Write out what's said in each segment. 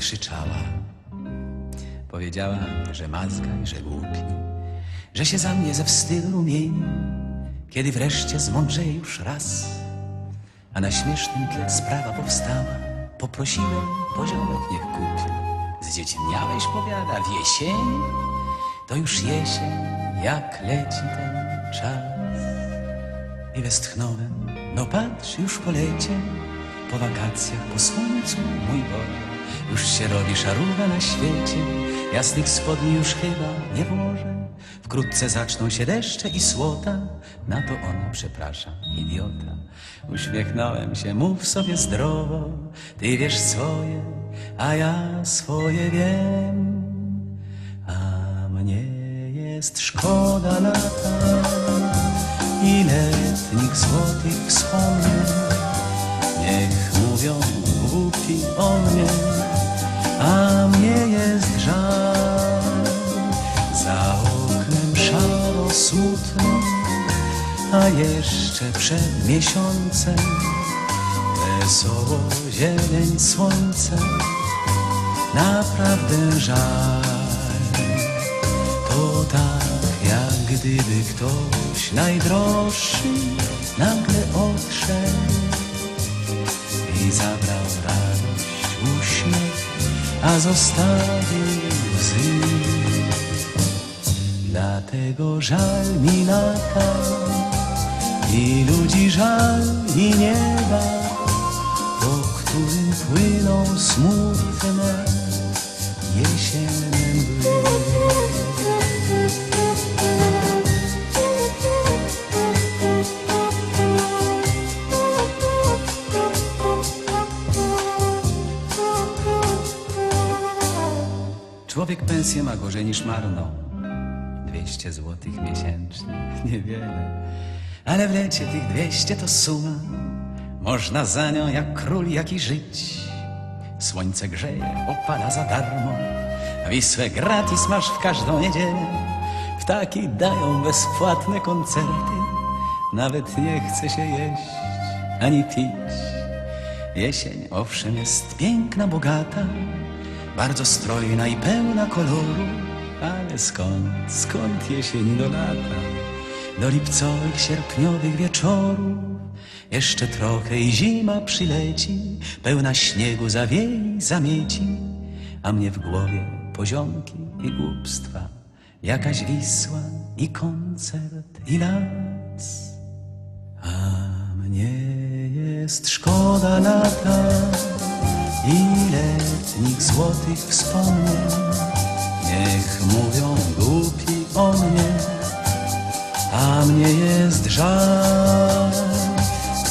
krzyczała. Powiedziała, że mazga i że głupi, że się za mnie ze wstydu rumieni, kiedy wreszcie zmądrzeje już raz. A na śmiesznym tle sprawa powstała, poprosiłem, poziomek niech kupi. Zdzieciniałeś, powiada, w jesieni, to już jesień, jak leci ten czas. I westchnąłem, no patrz, już po lecie, po wakacjach, po słońcu, mój Boże, już się robi szaruga na świecie, jasnych spodni już chyba nie włożę. Wkrótce zaczną się deszcze i słota, na to ona, przepraszam, idiota. Uśmiechnąłem się, mów sobie zdrowo, ty wiesz swoje, a ja swoje wiem. A mnie jest szkoda lata i letnich złotych wspomnień. Niech mówią głupi o mnie, a jeszcze przed miesiącem wesoło zieleń słońce. Naprawdę żal. To tak, jak gdyby ktoś najdroższy nagle odszedł i zabrał radość, uśmiech, a zostawił łzy. Dlatego żal mi lata i ludzi żal i nieba, po którym płyną smutne jesienne mgły. Człowiek pensję ma gorzej niż marną. 200 złotych miesięcznie, niewiele. Ale w lecie tych 200 to suma. Można za nią jak król jaki żyć. Słońce grzeje, opala za darmo. Wisłę gratis masz w każdą niedzielę. Ptaki dają bezpłatne koncerty. Nawet nie chce się jeść ani pić. Jesień owszem jest piękna, bogata, bardzo strojna i pełna koloru, ale skąd, skąd jesień do lata? Do lipcowych, sierpniowych wieczorów jeszcze trochę i zima przyleci, pełna śniegu zawieje, zamieci, a mnie w głowie poziomki i głupstwa, jakaś Wisła i koncert i las. A mnie jest szkoda lata i letnich złotych wspomnień. Niech mówią głupi o mnie, a mnie jest żal.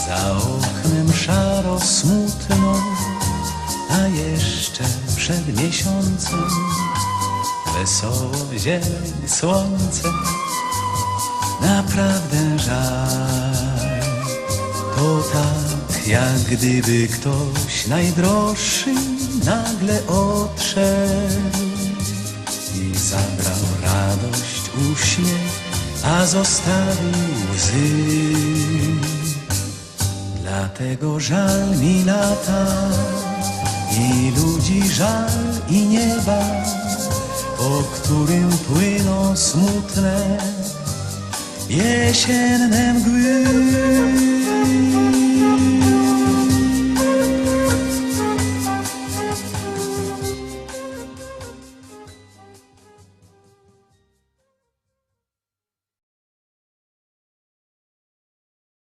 Za oknem szaro smutno, a jeszcze przed miesiącem wesoło zieleń słońce. Naprawdę żal. To tak, jak gdyby ktoś najdroższy nagle odszedł i zabrał radość, uśmiech, a zostawił łzy. Dlatego żal mi lata i ludzi żal i nieba, po którym płyną smutne jesienne mgły.